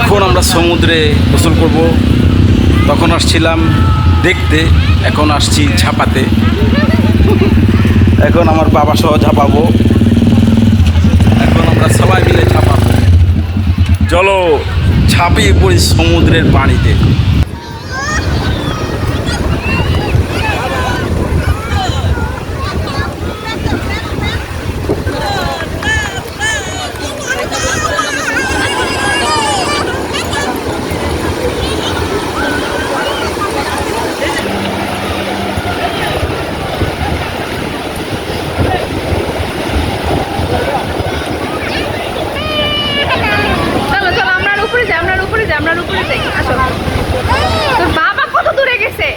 এখন আমরা সমুদ্রে গোসল করব। তখন আসছিলাম দেখতে, এখন আসছি ঝাপাতে। এখন আমার বাবা সহ ঝাঁপাবো। এখন আমরা সবাই মিলে ঝাঁপাবো। চলো ছাপিয়ে পড়ি সমুদ্রের পানিতে চলো চলো আমরা আর উপরে যাই আমরা আর উপরে যাই আমরা আর উপরে যাই আসো তোর বাবা কত দূরে গেছে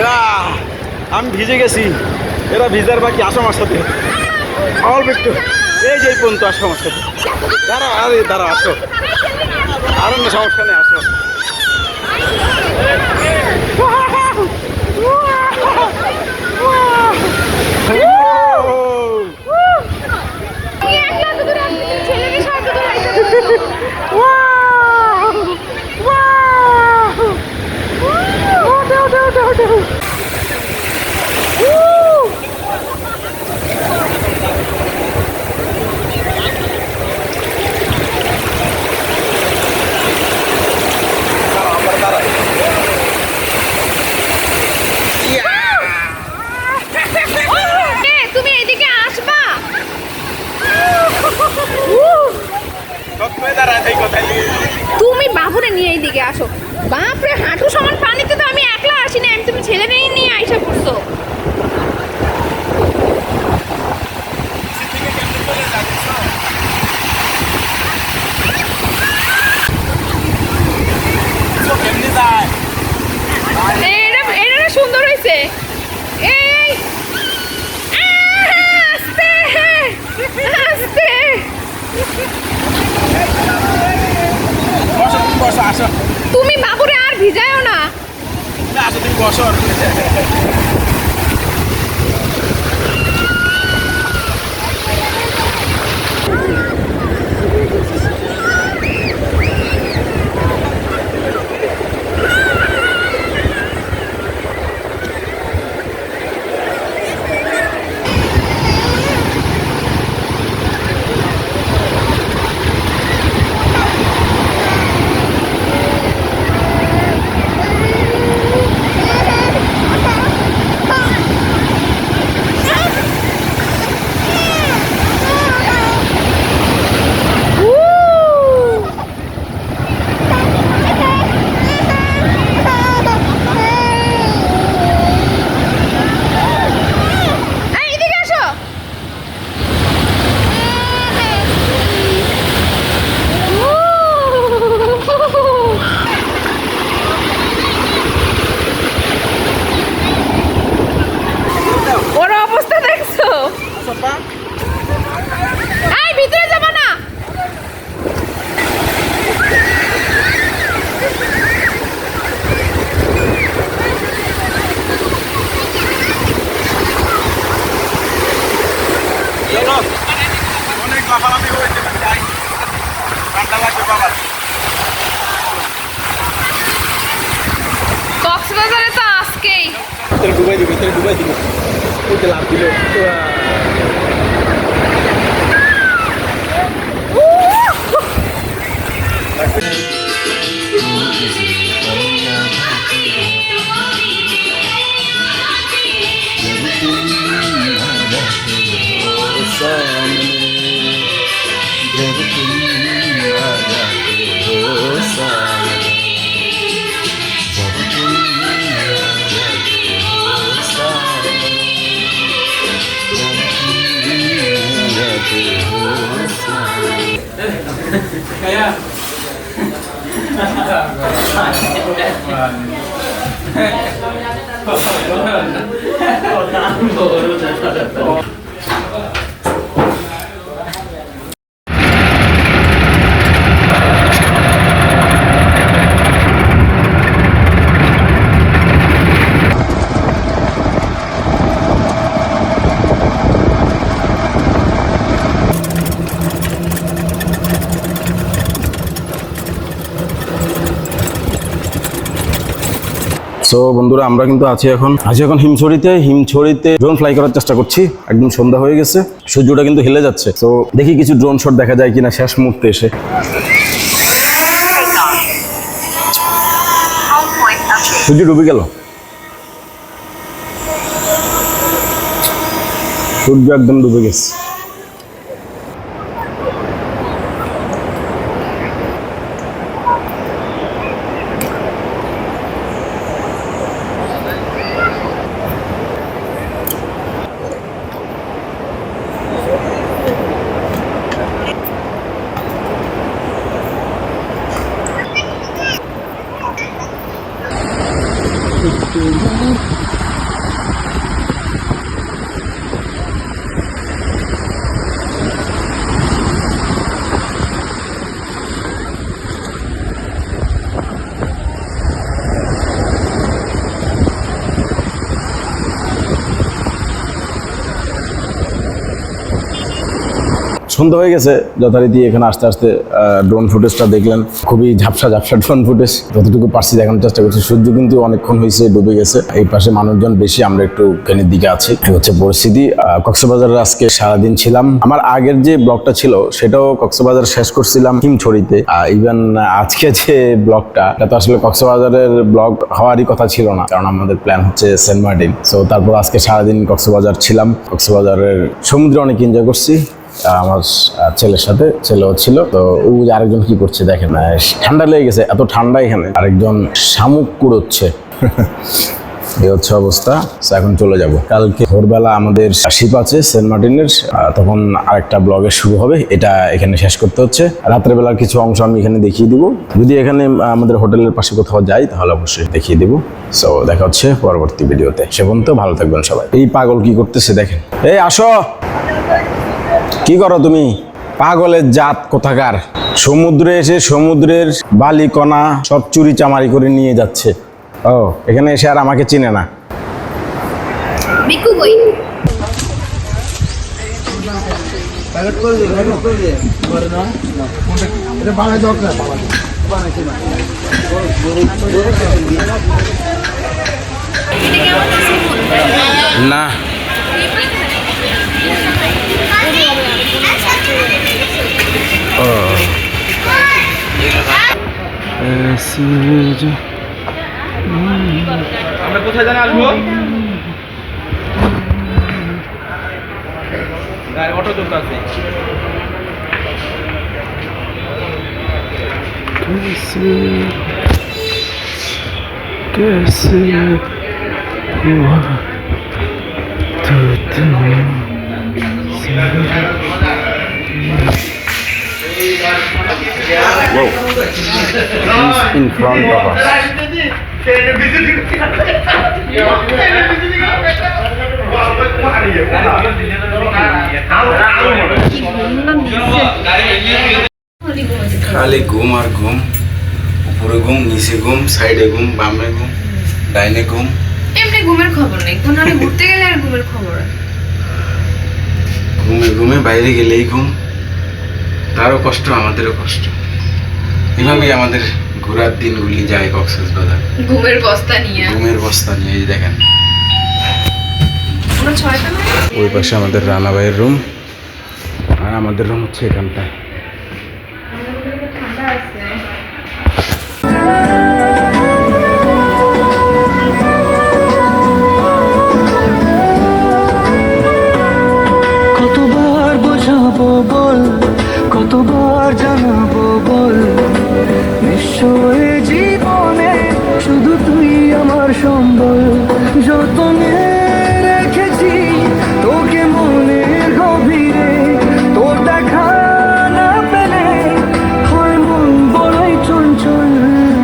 এরা আমি ভিজে গেছি। এরা ভিজার বাকি আসো আমার সাথে। অল্প একটু। এই যে পর্যন্ত আসো আমার সাথে। দাঁড়া আরে দাঁড়া আসো। আর না, সমস্যা নেই, আসো তুই একলা এত দূরে আসছিস, তুই ছেলেকে সাথে দূরে আইসা এ, তুমি এদিকে আসবা তুমি বাবুরে নিয়ে এইদিকে আসো। বাপরে, হাঁটু সমান পানিতে তো আমি একলা আসি না আমি তুমি ছেলে নিয়ে নিয়ে আইসা পড়ছো এটা এটা না সুন্দর হয়েছে এই আহ, আস্তে আস্তে বসো তুমি বাবুরে আর ভিজায়ও না। তুমি wes iki. Ku jelas dulu. 看一下好难 so বন্ধুরা, আমরা কিন্তু আছি এখন আছি এখন হিমছড়িতে। হিমছড়িতে ড্রোন ফ্লাই করার চেষ্টা করছি। একদম সন্ধ্যা হয়ে গেছে। সূর্যটা কিন্তু হেলে যাচ্ছে। তো দেখি কিছু ড্রোন শট দেখা যায় কিনা শেষ মুহূর্তে এসে। সূর্য ডুবে গেল। সূর্য একদম ডুবে গেছে। Mm-hmm. সন্ধ্যা হয়ে গেছে। যথারীতি এখানে আস্তে আস্তে ড্রোন ফুটেজটা দেখলেন। খুবই ঝাপসা ঝাপসা ড্রোন ফুটেজ যতটুকু পারছি দেখানোর চেষ্টা করছি। সূর্য কিন্তু অনেকক্ষণ হয়েছে, ডুবে গেছে। এই পাশে মানুষজন বেশি, আমরা একটু কেনের দিকে আছি। হচ্ছে পরিস্থিতি। কক্সবাজারে আজকে সারাদিন ছিলাম। আমার আগের যে ব্লগটা ছিল, সেটাও কক্সবাজার শেষ করছিলাম হিমছড়িতে। ইভেন আজকে যে ব্লগটা, এটা তো আসলে কক্সবাজারের ব্লগ হওয়ারই কথা ছিল না, কারণ আমাদের প্ল্যান হচ্ছে সেন্ট মার্টিন। সো তারপর আজকে সারাদিন কক্সবাজার ছিলাম। কক্সবাজারের সমুদ্রে অনেক এনজয় করছি। আমার ছেলের সাথে ছেলেও ছিল। তো ও আরেকজন কি করছে দেখেন ঠান্ডা লেগে গেছে এত ঠান্ডা এখানে। আরেকজন শামুক কুড়োচ্ছে। এই হচ্ছে অবস্থা। এখন চলে যাব। কালকে ভোরবেলা আমাদের শিপ আছে সেন্ট মার্টিনের তখন আরেকটা ব্লগের শুরু হবে। এটা এখানে শেষ করতে হচ্ছে। রাত্রের বেলার কিছু অংশ আমি এখানে দেখিয়ে দিব। যদি এখানে আমাদের হোটেলের পাশে কোথাও যাই তাহলে অবশ্যই দেখিয়ে দিব। সো দেখা হচ্ছে পরবর্তী ভিডিওতে। সে পর্যন্ত ভালো থাকবেন সবাই। এই পাগল কি করতেছে দেখেন। এই আসো! কি করো তুমি? পাগলের জাত কোথাকার? সমুদ্রে এসে সমুদ্রের বালি কণা সব চুরি চামারি করে নিয়ে যাচ্ছে। ও এখানে এসে আর আমাকে চিনে না। বিকু না আমরা কোথায় জানা আসব? অটো চলতে আছে। In front of us. খালি ঘুম আর ঘুম উপরে ঘুম নিচে ঘুম সাইডে ঘুম বামে ঘুম ডাইনে ঘুম। এমনি ঘুমের খবর নেই কোন ঘুরতে গেলে আর ঘুমের খবর ঘুমে ঘুমে বাইরে গেলেই ঘুম। তারও কষ্ট আমাদেরও কষ্ট। এভাবেই আমাদের ঘোরার দিনগুলি যায় কক্সবাজার। ঘুমের বস্তা নিয়ে। ঘুমের বস্তা নিয়ে এই দেখেন। ওই পাশে আমাদের রানা ভাইয়ের রুম। আর আমাদের রুম হচ্ছে এখানটায়। কতবার জানাব বল? নিশ্চয়